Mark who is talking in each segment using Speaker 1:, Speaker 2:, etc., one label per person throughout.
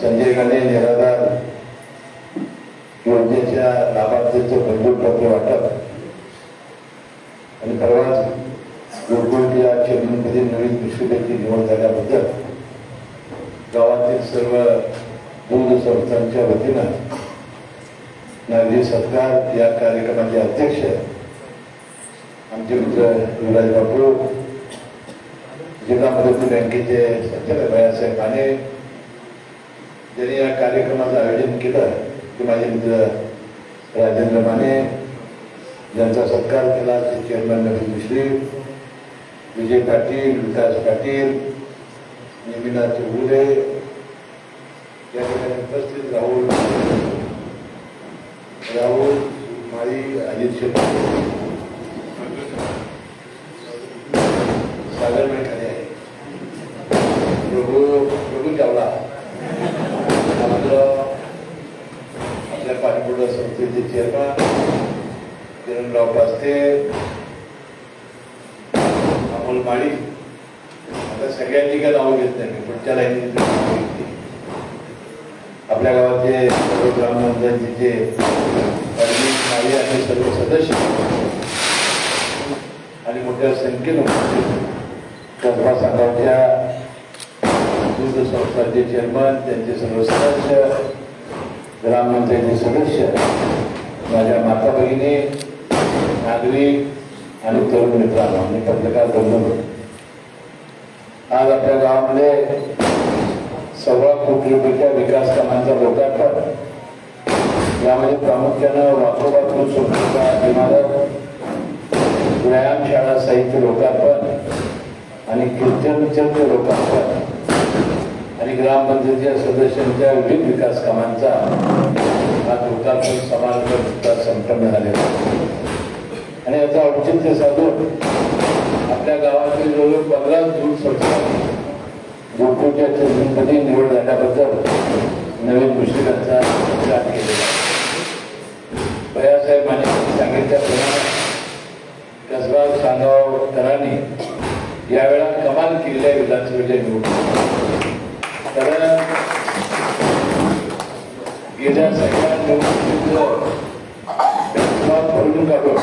Speaker 1: संजय गांधी निराधार योजनेच्या लाभार्थीचं पत्र वाटप. आणि परवाच गुरुकुलच्या चेअरमनपदी नवीन विश्वविद्यालयाची निवड झाल्याबद्दल गावातील सर्व दूध संस्थांच्या वतीनं नागरी सत्कार या कार्यक्रमाचे अध्यक्ष आमचे मित्र युवराज बापू जिल्हा मदत बँकेचे संचालक भैयासाहेब माने ज्यांनी या कार्यक्रमाचं आयोजन केलं ते माझे मित्र राजेंद्र माने ज्यांचा सत्कार केला ते चेअरमॅन नवीन मिश्री विजय पाटील विकास पाटील निमिना चौगुले या ठिकाणी उपस्थित राहुल राहुल माळी अजित शेट्टी सागर मेठाने आहे प्रभू प्रभू चावला मात्र आपल्या पाणीपुरवठा संस्थेचे चेअरमन किरणराव पास्ते अमोल माळी आता सगळ्यांनी काय नावं घेत नाही पुढच्या लाईनीत आपल्या गावाचे सर्व ग्रामपंचायतीचे कर्मी माळी आणि सर्व सदस्य आणि मोठ्या संख्येनं कसबा संघाच्या दूध संस्थांचे चेअरमन त्यांचे सर्व सदस्य ग्रामपंचायती सदस्य माझ्या माता भगिनी नागरिक आणि तरुण मित्रांनो मी पत्रकार बंधू. आज आपल्या गावामध्ये सव्वा कोटी रुपयाच्या विकास कामांचा लोकार्पण. यामध्ये प्रामुख्यानं वाकोबातून सोडण्याचा इमारत व्यायामशाळा साहित्य लोकार्पण आणि कीर्तन चर्च लोकार्पण. आणि ग्रामपंचायतीच्या सदस्यांच्या विविध विकास कामांचा हा लोकार्पण समारंभ संपन्न झालेला आणि याचा औचित्य साधून आपल्या गावातील जवळ पंधरा दूर संस्था गोकुळच्या चेअरमनपदी निवड झाल्याबद्दल नवीन मुश्किलांचा विचार केलेला भयासाहेबांनी सांगितल्याप्रमाणे कसबा सांगावकरांनी यावेळा कमाल केलेल्या विधानसभेच्या निवडणूक. कारण गेल्या सगळ्या निवडणुकीचं बेंचमार्क भरून काढून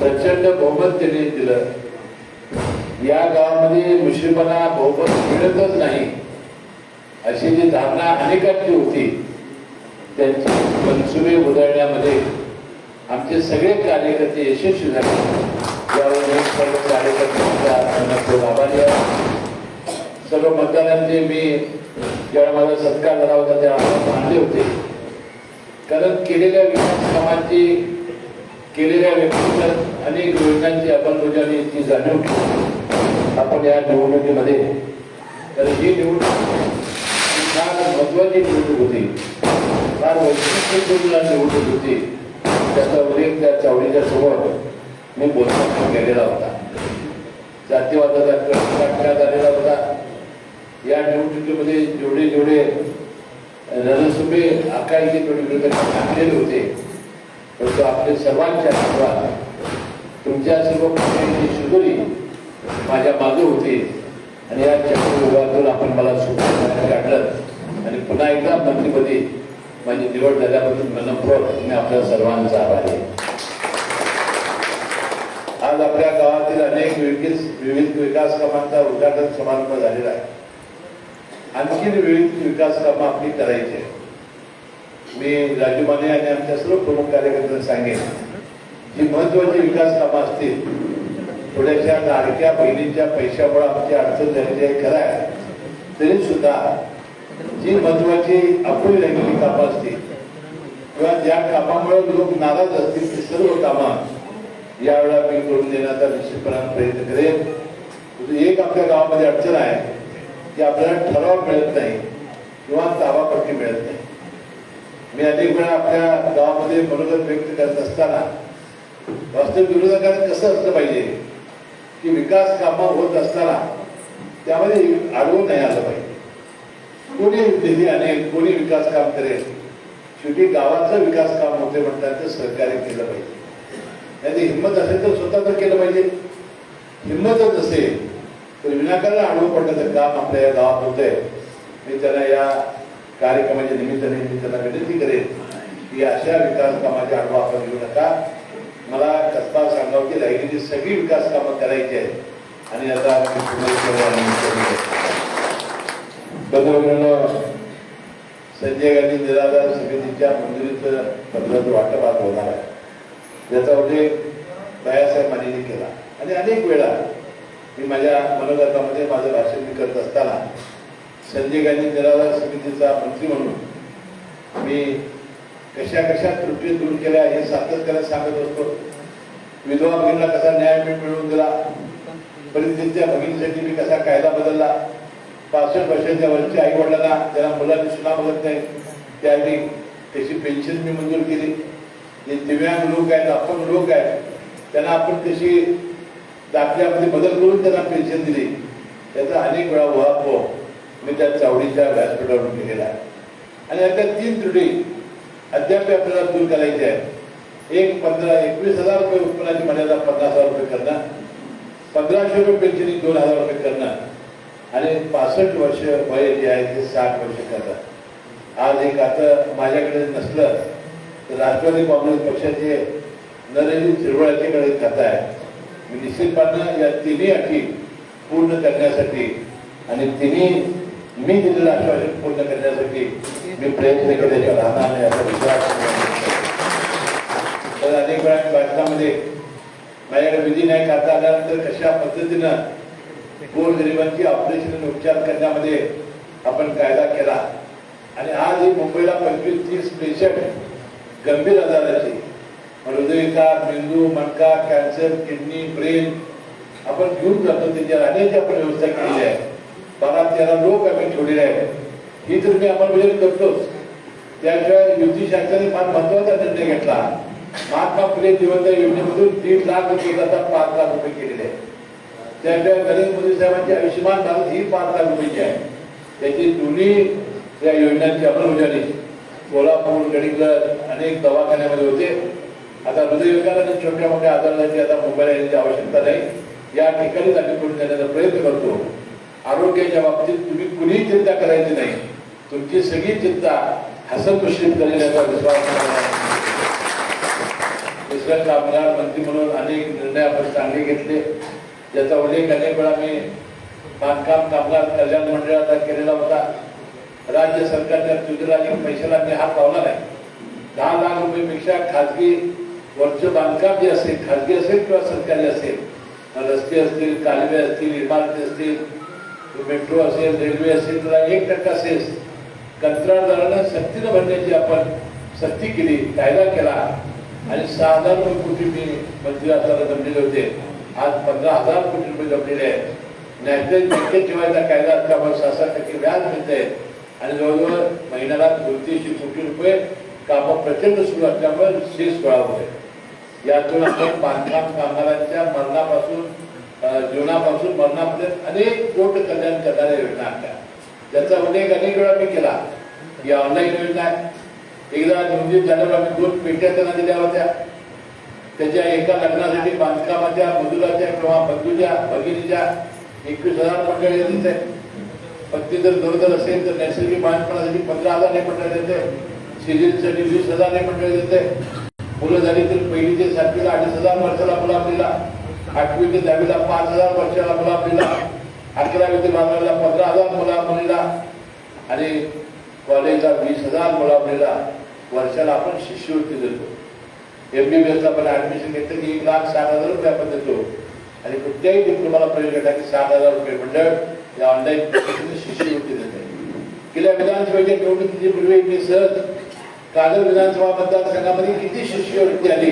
Speaker 1: प्रचंड बहुमत त्यांनी दिलं. या गावामध्ये मुस्लिमांना बहुमत मिळतच नाही अशी जी धारणा अनेकांची होती त्यांची मनसुबे उधळण्यामध्ये आमचे सगळे कार्यकर्ते यशस्वी झाले. यावर सर्व कार्यकर्त्यांचा आभारी आहे. सर्व मतदारांचे मी ज्यावेळा माझा सत्कार झाला होता त्यावेळेला मानले होते. कारण केलेल्या विकास कामांची केलेल्या व्यक्तीगत अनेक योजनांची अंमलबजावणीची जाणीव आपण या निवडणुकीमध्ये तर ही निवडणूक फार महत्वाची निवडणूक होती. फार वैशिष्ट्यपूर्ण निवडणूक होती. त्याचा उल्लेख त्या चावडीच्या समोर मी बोलताना केलेला होता. जातीवादाचा कट काढण्यात आलेला होता. या निवडणुकीमध्ये जेवढे जेवढे रणसुभे आकायचे जेवढे टाकलेले होते. परंतु आपले सर्वांच्या आशीर्वाद तुमच्या सर्व पक्षांची माझ्या मागे होती. आणि या चक्रव्यूहातून आपण मला सुखात काढलं आणि पुन्हा एकदा मंत्रीपदी माझी निवड झाल्याबद्दल मनपूर्वक मी आपल्या सर्वांचा आभार आहे. आज आपल्या गावातील अनेक विविध विविध विकास कामांचा उद्घाटन समारंभ झालेला आहे. आणखी विविध विकास कामं आपली करायची मी राजू माने आणि आमच्या सर्व प्रमुख कार्यकर्त्यांना सांगेन जी महत्वाची विकास कामं असतील थोड्याशा लाडक्या बहिणींच्या पैशामुळे आमची अडचण झालेली आहे खरं आहे. तरी सुद्धा जी महत्वाची अपुरी राहिलेली कामं असतील किंवा ज्या कामामुळे लोक नाराज असतील ती सर्व कामं यावेळेला मी करून देण्याचा निश्चितपणाने प्रयत्न करेन. म्हणजे एक आपल्या गावामध्ये अडचण आहे की आपल्याला ठराव मिळत नाही किंवा ताबापट्टी मिळत नाही. मी अनेक वेळा आपल्या गावामध्ये मनोगत व्यक्त करत असताना वास्तविक विरोधकांना कसं असलं पाहिजे की विकास कामं होत असताना त्यामध्ये आडवून नाही आलं पाहिजे. कोणी निधी आणेल कोणी विकास काम करेल? शेवटी गावाचं विकास काम होते म्हणतात तर सहकार्य केलं पाहिजे. नाही हिंमत असेल तर स्वतः तर केलं पाहिजे. हिंमतच असेल तर विनाकारण आडवं पडण्याचं काम आपल्या या गावात होतंय मी त्यांना या कार्यक्रमाच्या निमित्ताने मी त्यांना विनंती करेन की अशा विकास कामाचे आढावा आपण घेऊ नका मला कसबा सांगावं की राहिलेली सगळी विकास कामं करायची आहेत आणि आता मी संजय गांधी निराधार समितीच्या मंजुरीचं पत्राचं वाटप आज होणार आहे त्याचा उल्लेख बाळासाहेब मानेने केला आणि अनेक वेळा मी माझ्या मनोगतामध्ये माझं भाषण मी करत असताना संजय गांधी निराधार समितीचा मंत्री म्हणून मी कशा कशा त्रुटी दूर केल्या हे सातत्याने सांगत असतो. विधवा भगिनीला कसा न्याय मिळवून दिला? परिस्थितीच्या भगिनीसाठी मी कसा कायदा बदलला? पासष्ट वर्षाच्या वरच्या आई वडिलांना ज्यांना मुलांनी सुना बघत नाही त्यावेळी त्याची पेन्शन मी मंजूर केली. जे दिव्यांग लोक आहेत आपण लोक आहेत त्यांना आपण तशी दाखल्यामध्ये बदल करून त्यांना पेन्शन दिली. त्याचा अनेक वेळा उहापोह हो. मी त्या चावडीच्या व्यासपीठावरून केलेला आहे. आणि आता तीन त्रुटी अद्याप आपल्याला दूर करायची आहे एक पंधरा एकवीस हजार रुपये उत्पन्नाची मर्यादा पन्नास हजार रुपये करणं पंधराशे रुपये पेन्शन दोन हजार रुपये करणं आणि पासष्ट वर्ष वय जे आहे ते साठ वर्ष करणं. आज एक आता माझ्याकडे नसलं तर राष्ट्रवादी काँग्रेस पक्षाचे नरेंद्र चिरवळ्याच्याकडे खातं आहे. मी निश्चितपणे या तिन्ही अटी पूर्ण करण्यासाठी आणि तिन्ही मी दिलेलं आश्वासन पूर्ण करण्यासाठी मी प्रयत्न केल्याच्या राहणार नाही असा विश्वास तर अनेक वेळा भारतामध्ये माझ्याकडे विधी नाही खाता आल्यानंतर कशा पद्धतीनं गोरगरिबांची ऑपरेशन आणि उपचार करण्यामध्ये आपण कायदा केला. आणि आज ही मुंबईला पंचवीस तीस पेशंट गंभीर आजाराची हृदयविकार मेंदू मणका कॅन्सर किडनी ब्रेन. आपण घेऊन जातो त्याच्या अनेक आपण व्यवस्था केलेली आहे. बारा तेरा लोक आम्ही ठेवलेले आहेत ही तर मी अंमलबजावणी करतोच. त्याशिवाय युती शासनाने फार महत्त्वाचा निर्णय घेतला. महात्मा फुले जिवंत योजनेमधून दीड लाख रुपये आता पाच लाख रुपये केलेले आहेत. त्याशिवाय नरेंद्र मोदी साहेबांची आयुष्यमान भारत ही पाच लाख रुपयाची आहे. त्याची दोन्ही या योजनांची अंमलबजावणी कोल्हापूर गडिंगलज अनेक दवाखान्यामध्ये होते. आता हृदयविकाराच्या छोट्या मोठ्या आजारांची आता मोबाईल येण्याची आवश्यकता नाही. या ठिकाणीच आम्ही करून देण्याचा प्रयत्न करतो. आरोग्याच्या बाबतीत तुम्ही कुणीही चिंता करायची नाही. तुमची सगळी चिंता हसन करण्याचा विश्वास मला कामगार मंत्री म्हणून अनेक निर्णय आपण चांगले घेतले. ज्याचा उल्लेख अनेक वेळा मी बांधकाम कामगार कल्याण मंडळाचा केलेला होता. राज्य सरकारच्या तुझ्या पैशाला मी हात लावला नाही. दहा लाख रुपयेपेक्षा खाजगी वरचं बांधकाम जे असेल खाजगी असेल किंवा सरकारी असेल रस्ते असतील कालवे असतील इमारती असतील मेट्रो असेल रेल्वे असेल त्याला एक टक्का सेस कंत्राटदारानं सक्तीनं भरण्याची आपण सक्ती केली कायदा केला आणि सहा हजार रुपये कोटी मी मंत्री असताना जमलेले होते. आज पंधरा हजार कोटी रुपये जमलेले आहेत. नॅशनल बँकेत ठेवायचा कायदा असल्यामुळे सहा सात टक्के व्याज मिळते आणि जवळजवळ महिन्याला दोनतीनशे कोटी रुपये कामं प्रचंड सुरू असल्यामुळे शेष गोळा होते यातून आपण बांधकाम कामगारांच्या मरणापासून जीवनापासून मरणापर्यंत अनेक कोट कल्याण करणाऱ्या योजना आणल्या त्याचा उल्लेख अनेक वेळा मी केला. या ऑनलाईन योजना आहे एकदा नियोजित झाल्यावर आम्ही दोन पेट्या त्यांना दिल्या होत्या. त्याच्या एका लग्नासाठी बांधकामाच्या मजुराच्या किंवा बंधूच्या भगिनीच्या एकवीस हजार मंडळी देते पत्नी जर गरोदर असेल तर नैसर्गिक बांधपणासाठी पंधरा हजार नाही मंडळ देते सिरियलसाठी वीस हजार नाही मंडळ देते मुलं झाली तर पहिली ते सातवीला अडीच हजार वर्षाला गुलाब दिला आठवी ते दहावीला पाच हजार वर्षाला गुलाब दिला अकरावी ते बारावीला पंधरा हजार मुला मुलीला आणि कॉलेजला वीस हजार मुला मुलीला वर्षाला आपण शिष्यवृत्ती देतो. एमबीबीएसला आपण ऍडमिशन घेतलं की एक लाख साठ हजार रुपये आपण देतो. आणि कुठल्याही डिप्लोमाला प्रवेश घेतला की साठ हजार रुपये. मंडळ या ऑनलाईन शिष्यवृत्ती देते गेल्या विधानसभेच्या निवडणुकीपूर्वी मी सहज कागल विधानसभा मतदारसंघामध्ये किती शिष्यवृत्ती आली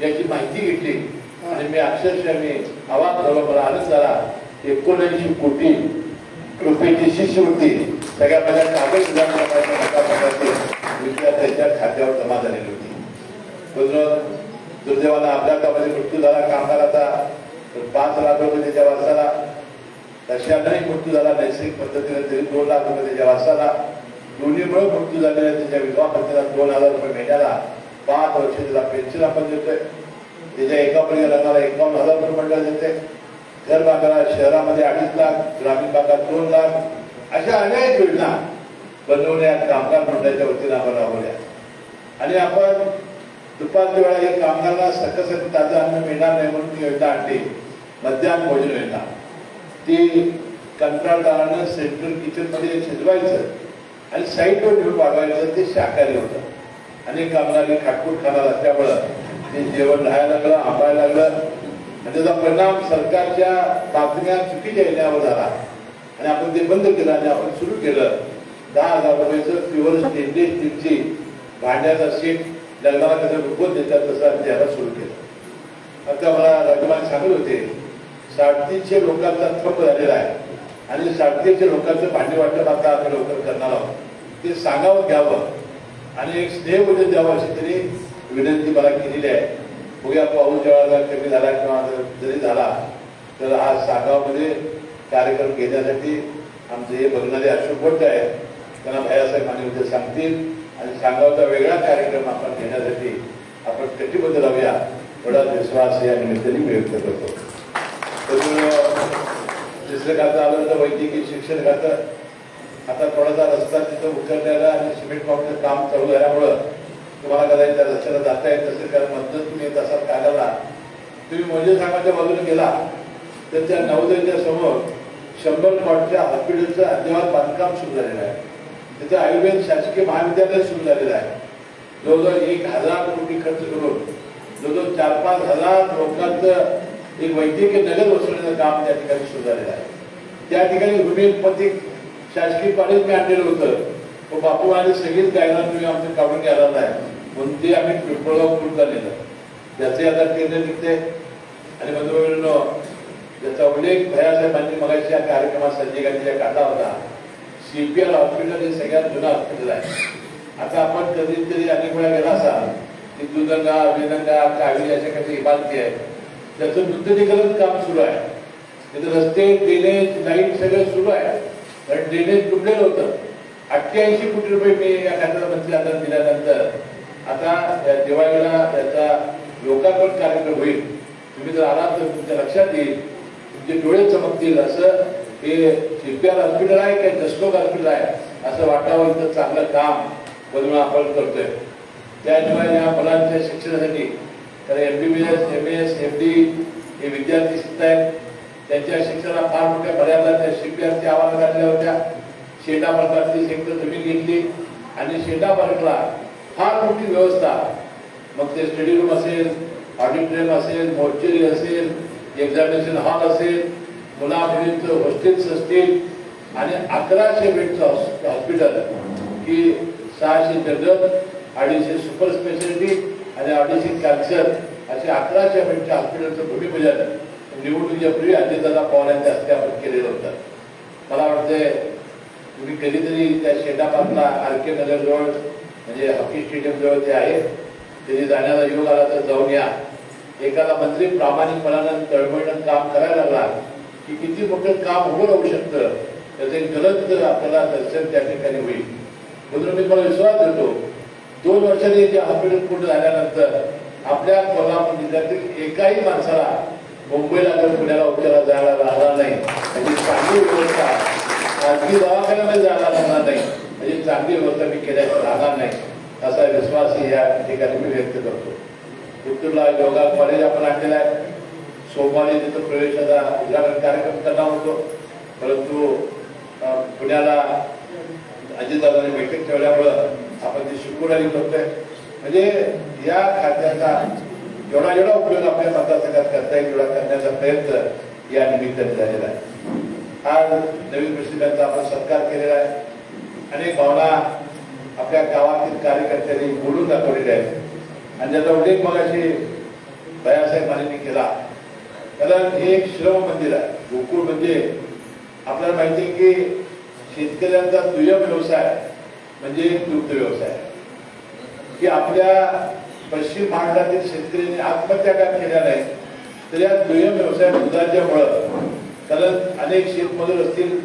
Speaker 1: याची माहिती घेतली. आणि मी अक्षरशः मी आवाज झालो मला आनंद झाला. एकोणऐंशी कोटी रुपयाची शिष्यवृत्ती सगळ्या माझ्या कागल विधानसभा मतदारसंघातील विद्यार्थ्यांच्या खात्यावर जमा झालेली होती. दुर्दैवाला अपघातामध्ये मृत्यू झाला कामगाराचा तर पाच लाख रुपये त्याच्या वारसाला. तशानंही मृत्यू झाला नैसर्गिक पद्धतीने तरी दोन लाख रुपये त्याच्या वारसाला. दोन्हीमुळे मृत्यू झालेल्या त्याच्या विधवा पत्नीला दोन हजार रुपये महिन्याला पाच वर्ष त्याला पेन्शन आपण देतोय. त्याच्या एका परी लग्नाला एकावन्न हजार रुपये म्हटलं देते घर भागाला शहरामध्ये अडीच लाख ग्रामीण भागात दोन लाख. अशा अनेक योजना बनवल्या कामगार मंडळाच्या वतीनं आपण राबवल्या आणि आपण दुपारच्या वेळा हे कामगारांना सकस ताजं अन्न मिळणार नाही म्हणून ती योजना आणली. मध्याह्न भोजन योजना. ती कंत्राटदारानं सेंट्रल किचनमध्ये शिजवायचं. आणि साईडवर घेऊन वाढवायचं ते शाकाहारी होतं. अनेक कामगारांनी खाटकूट खाणार असल्यामुळं ते जेवण राहायला लागलं आंबायला लागलं. आणि त्याचा परिणाम सरकारच्या बातम्या चुकीच्या येण्यावर झाला. आणि आपण ते बंद केलं आणि आपण सुरू केलं. दहा हजार रुपयाचं प्युअर स्टेनलेस स्टीलची भांड्याचा सीट लग्नाला कसं रुपवत देतात तसं आम्ही सुरू केलं. आता मला रघुमान सांगत होते साडेतीनशे लोकांचा थप झालेला आहे. आणि साडेतीनशे लोकांचं भांडी वाटप आता आम्ही लवकर करणार आहोत. ते सांगावं घ्यावं. आणि एक स्नेह उद्या द्यावं अशी तरी विनंती मला केलेली आहे. बघूया पाऊस जेव्हा कमी झाला किंवा जरी झाला तर आज सागावमध्ये कार्यक्रम घेण्यासाठी आमचे हे बघणारे अशोक भट्ट आहेत. त्यांना भैयासाहेब आणि उद्या सांगतील. आणि सांगावचा वेगळा कार्यक्रम आपण घेण्यासाठी आपण कटिबद्ध राहूया. एवढा विश्वास या निमित्ताने व्यक्त करतो. तर दुसरं खातं आलं तर वैद्यकीय शिक्षण खातं. आता थोडासा रस्ता तिथं उतरलेला आणि सिमेंट पावडर काम चालू झाल्यामुळं तुम्हाला कदाचित त्या रस्त्याला जाता येत नसेल कारण मधनं तुम्ही येत असाल काढायला तुम्ही म्हणजे सांगायच्या बाजूने गेला तर त्या नवोदयच्या समोर शंभर कॉटच्या हॉस्पिटलचं अद्ययावत बांधकाम सुरू झालेलं आहे. तिथं आयुर्वेद शासकीय महाविद्यालय सुरू झालेलं आहे. जवळजवळ एक हजार कोटी खर्च करून जवळजवळ चार पाच हजार लोकांचं एक वैद्यकीय नगर वसवण्याचं काम त्या ठिकाणी सुरू झालेलं आहे. त्या ठिकाणी होमिओपॅथिक शासकीय कॉलेज मी आणलेलं होतं. पण बापू आणि सगळीच गायना तुम्ही आमचं काढून घ्यायला नाही. म्हणून ते आम्ही पिंपळगाव करून झालेलं. त्याचे आता केंद्र निघते आणि बंधू त्याचा उल्लेख भयासाहेबांनी मगाशी या कार्यक्रमात संजय गांधीच्या काढला होता. सीपीएल हॉस्पिटल हे सगळ्यात जुनं हॉस्पिटल आहे. आता आपण कधीतरी अनेक वेळा गेला असाल की दुधंगा वेदंगा कावेरी अशा काही इमारती आहेत. त्याचं नूतनीकरण काम सुरू आहे. तिथे रस्ते ड्रेनेज लाइट सगळं सुरू आहे. कारण ड्रेनेज तुटलेलं होतं. अठ्ठ्याऐंशी कोटी रुपये मी या खात्याला मंत्री आता दिल्यानंतर. आता या दिवाळीला त्याचा लोकार्पण कार्यक्रम होईल. तुम्ही जर आलात तर तुमच्या लक्षात येईल. तुमचे डोळे चमकतील असं हे सीपीआर हॉस्पिटल आहे काय जसलोक हॉस्पिटल आहे? असं वाटावं इथं चांगलं काम बनवून आपण करतोय. त्याशिवाय या मुलांच्या शिक्षणासाठी तर M B B S M S M D हे विद्यार्थी शिकत आहेत त्यांच्या शिक्षणाला फार मोठ्या मर्यादा त्या सीपीआरच्या आवाज घातल्या होत्या. शेंडा पार्कातली शेकडं जमीन घेतली. आणि शेंडा पार्कला फार मोठी व्यवस्था. मग ते स्टडी रूम असेल ऑडिटोरियम असेल मोर्चरी असेल एक्झामिनेशन हॉल असेल मुला मुलींचं हॉस्टेल्स असतील. आणि अकराशे बेडचं हॉस्पिटल की सहाशे जनरल अडीचशे सुपर स्पेशालिटी आणि अडीचशे कॅन्सर असे अकराशे बेडच्या हॉस्पिटलचं भूमिपूजन निवडणुकीच्या पूर्वी अजितदादा पवार यांच्या हस्ते केलेलं होतं. मला वाटतंय तुम्ही कधीतरी त्या शेंडा आर के नगर जवळ म्हणजे हॉकी स्टेडियम जवळ ते आहे तिथे जाण्याला योग आला तर जाऊन या. एखादा मंत्री प्रामाणिकपणानं तळमळीनं काम करायला लागला की किती मोठं काम उभं राहू शकतं त्याचे गलत आपल्याला दर्शन त्या ठिकाणी होईल. म्हणून मी मला विश्वास देतो दोन वर्षांनी ते हॉस्पिटल पूर्ण झाल्यानंतर आपल्या कोल्हापूर जिल्ह्यातील एकाही माणसाला मुंबईला जर पुण्याला उपचाराला जायला राहणार नाही म्हणजे चांगली व्यवस्था. खाजगी दवाखान्यामध्ये जायला लागणार नाही म्हणजे चांगली व्यवस्था मी केल्याची राहणार नाही असा विश्वास या ठिकाणी मी व्यक्त करतो. उत्तरला योगा कॉलेज आपण आणलेला आहे. सोमवारी तिथं प्रवेशाचा उद्घाटन कार्यक्रम करणार होतो. परंतु पुण्याला अजितदादाने बैठक ठेवल्यामुळं आपण ती शुक्रवारी करतोय म्हणजे या खात्याचा जेवढा जेवढा उपयोग आपल्या मतदारसंघात करता येईल तेवढा करण्याचा प्रयत्न या निमित्ताने झालेला आहे आज नवीन प्रेसिडेंटचा आपण सत्कार केलेला आहे अनेक भावना आपल्या गावातील कार्यकर्त्यांनी बोलून दाखवलेल्या आहेत आणि त्याचा उल्लेख मग अशी मानेंनी केला कारण हे एक श्रम मंदिर आहे गोकुळ म्हणजे आपल्याला माहिती आहे की शेतकऱ्यांचा दुय्यम व्यवसाय म्हणजे दुग्ध व्यवसाय की आपल्या पश्चिम महाराष्ट्रातील शेतकऱ्यांनी आत्महत्या का केल्या नाही? तर या दुय्यम व्यवसाय दुधाच्यामुळं. कारण अनेक शेतमजूर असतील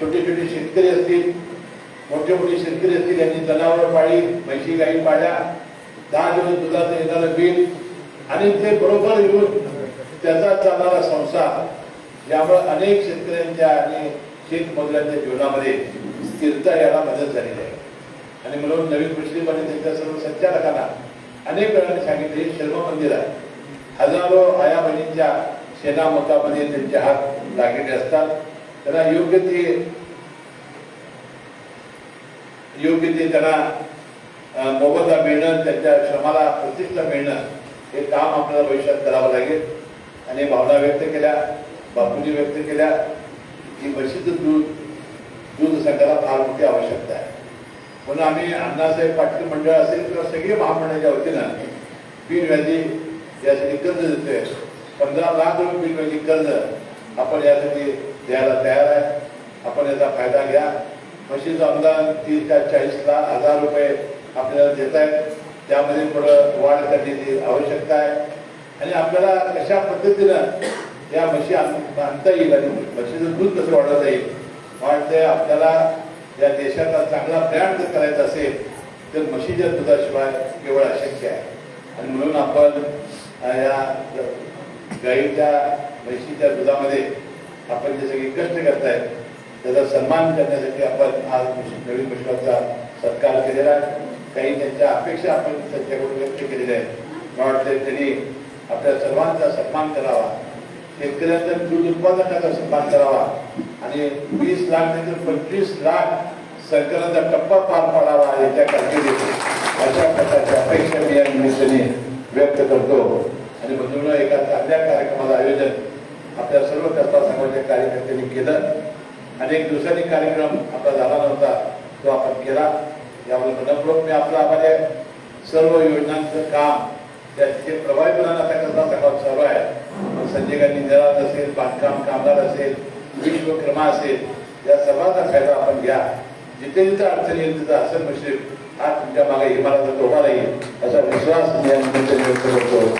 Speaker 1: छोटे छोटे शेतकरी असतील मोठे मोठे शेतकरी असतील यांनी जनावर पाळी म्हैशी गाई पाळल्या दहा दिवस दुधाचं येणारं बिल आणि ते बरोबर येऊन त्याचा चालणारा संसार यामुळे अनेक शेतकऱ्यांच्या आणि शेतमजुरांच्या जीवनामध्ये स्थिरता यायला मदत झालेली आहे. आणि म्हणून नवीन मुस्लिम आणि त्यांच्या सर्व संचालकांना अनेक वेळाने सांगितले शर्म मंदिर आहे. हजारो आया बहिणींच्या सेना मतामध्ये त्यांचे हात लागलेले असतात. त्यांना योग्य ते योग्य ते त्यांना मोबदला मिळणं त्यांच्या श्रमाला प्रतिष्ठा मिळणं हे काम आपल्याला भविष्यात करावं लागेल. आणि भावना व्यक्त केल्या बापूंनी व्यक्त केल्या की म्हशीचं दूध दूध संघाला फार मोठी आवश्यकता आहे. म्हणून आम्ही अण्णासाहेब पाटील मंडळ असेल किंवा सगळे महामंडळाच्या वतीनं बिनव्याजी यासाठी कर्ज देतोय. पंधरा लाख रुपये बिनव्याजी कर्ज आपण यासाठी द्यायला तयार आहे. आपण याचा फायदा घ्या. म्हशीचं अनुदान तीस त्या चाळीस लाख हजार रुपये आपल्याला देत आहेत. त्यामध्ये थोडं वाढ करण्याची आवश्यकता आहे. आणि आपल्याला कशा पद्धतीनं या म्हशी आण- आणता येईल आणि म्हशीचं दूध कसं वाढवता येईल वाटते आपल्याला या देशाचा चांगला ब्रँड जर करायचा असेल तर म्हशीच्या दुधाशिवाय केवळ अशक्य आहे. आणि म्हणून आपण या गाईच्या म्हशीच्या दुधामध्ये आपण जे सगळे कष्ट करतायत त्याचा सन्मान करण्यासाठी आपण आज नवीन विश्वाचा सत्कार केलेला आहे. काही त्यांच्या अपेक्षा आपण त्यांच्याकडून व्यक्त केलेल्या आहेत. मला वाटतं त्यांनी आपल्या सर्वांचा सन्मान करावा. शेतकऱ्यांचा दूध उत्पादकाचा सन्मान करावा. आणि वीस लाख नाही तर पंचवीस लाख सरकारचा टप्पा पार पाडावा याच्या कारकिर्दीत अशा प्रकारच्या अपेक्षा मी या निमित्ताने व्यक्त करतो. आणि बंधूंना एका चांगल्या कार्यक्रमाचं आयोजन आपल्या सर्व कल्पा संघाच्या कार्यकर्त्यांनी केलं. अनेक दिवसांनी कार्यक्रम आपला झाला नव्हता तो आपण केला. यामुळे मनपूर्वक मी आपला आपल्या आहे. सर्व योजनांचं काम त्या तिथे प्रभावीपणानं आता कल्पा संघात चालू आहे. संजय गांधी असेल बांधकाम कामगार असेल विश्वक्रमा असेल या सर्वांचा फायदा आपण घ्या. जिथे जिथे अडचणी येईल तिथं हसन मुश्रीफ हा तुमच्या मागे इमारत उभा राहील असा विश्वास मी या निमित्ताने व्यक्त करतो.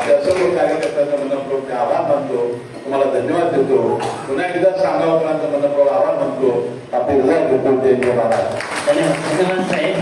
Speaker 1: आपल्या सर्व कार्यकर्त्यांचा मनपूर्वक आभार मानतो. तुम्हाला धन्यवाद देतो. पुन्हा एकदा सांगावकरांचा मनपूर्वक आभार मानतो. आपले हृदय घेतो ते
Speaker 2: धन्यवाद. साहेब.